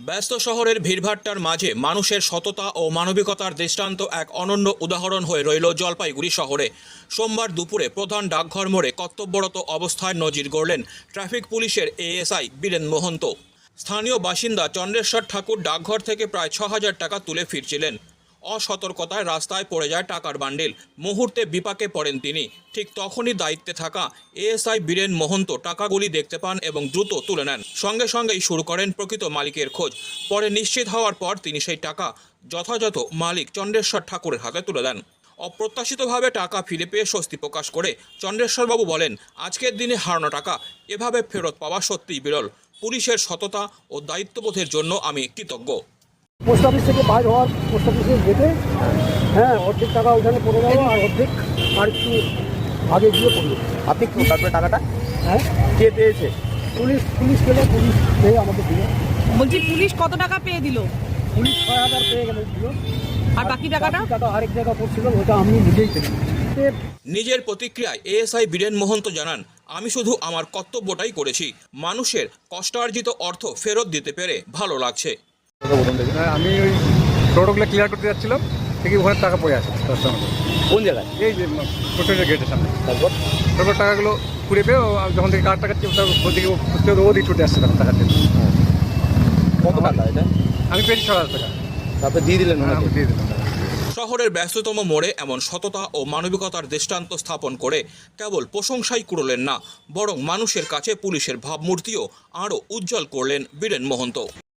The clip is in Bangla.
ব্যস্ত শহরের ভিড়ভাট্টার মাঝে মানুষের সততা ও মানবিকতার দৃষ্টান্ত এক অনন্য উদাহরণ হয়ে রইল জলপাইগুড়ি শহরে। সোমবার দুপুরে প্রধান ডাকঘর মোড়ে কর্তব্যরত অবস্থায় নজির গড়লেন ট্রাফিক পুলিশের এএসআই বীরেন মোহন্ত। স্থানীয় বাসিন্দা চন্দ্রেশ্বর ঠাকুর ডাকঘর থেকে প্রায় ছ হাজার টাকা তুলে ফিরছিলেন। অসতর্কতায় রাস্তায় পড়ে যায় টাকার বান্ডিল। মুহূর্তে বিপাকে পড়েন তিনি। ঠিক তখনই দায়িত্বে থাকা এএসআই বীরেন মহন্ত টাকাগুলি দেখতে পান এবং দ্রুত তুলে নেন। সঙ্গে সঙ্গেই শুরু করেন প্রকৃত মালিকের খোঁজ। পরে নিশ্চিত হওয়ার পর তিনি সেই টাকা যথাযথ মালিক চন্দ্রেশ্বর ঠাকুরের হাতে তুলে দেন। অপ্রত্যাশিতভাবে টাকা ফিরে পেয়ে স্বস্তি প্রকাশ করে চন্দ্রেশ্বরবাবু বলেন, আজকের দিনে হারানো টাকা এভাবে ফেরত পাওয়া সত্যিই বিরল। পুলিশের সততা ও দায়িত্ববোধের জন্য আমি কৃতজ্ঞ। পোস্ট অফিস থেকে বাইর হওয়ার পোস্ট অফিসে যেতে হ্যাঁ অর্ধেক টাকা ওইখানে পড়ে গেল আর অর্ধেক আর একটু আগে গিয়ে পড়ল। আপনি কি তারপরে টাকাটা? হ্যাঁ? কে পেয়েছে? পুলিশ পুলিশ পেলে পুলিশ পেয়ে আমাকে দিল। বলছি পুলিশ কত টাকা পেয়ে দিল? পুলিশ ছয় হাজার পেয়ে গেল দিল। আর বাকি টাকাটা? টাকা আরেক জায়গা পড়ছিল ওটা আমি নিজেই এ নিজের প্রতিক্রিয়ায় এএসআই বীরেন মোহন্ত জানান আমি শুধু আমার কর্তব্যটাই করেছি। মানুষের কষ্টার্জিত অর্থ ফেরত দিতে পেরে ভালো লাগছে। আমি ওই টোটোগুলো ক্লিয়ার করতে যাচ্ছিলাম দেখি ওখানে টাকা পড়ে আছে রাস্তার মধ্যে কোন জায়গায় এই যে টোটোর গেটের সামনে। তারপর? টোটোর টাকাগুলো ঘুরে পেয়ে আমি যখন থেকে কার টাকা ওদিকে খুঁজতে ওদিকে ছুটে আসছে তখন টাকার জন্য কত টাকা এটা? আমি পেয়েছি ছ হাজার টাকা। তারপরে দিয়ে দিলেন হ্যাঁ, আমি দিয়ে দিলাম। শহরের ব্যস্ততম মোড়ে এমন সততা ও মানবিকতার দৃষ্টান্ত স্থাপন করে কেবল প্রশংসাই কুড়লেন না বরং মানুষের কাছে পুলিশের ভাবমূর্তিও আরও উজ্জ্বল করলেন বীরেন মোহন্ত।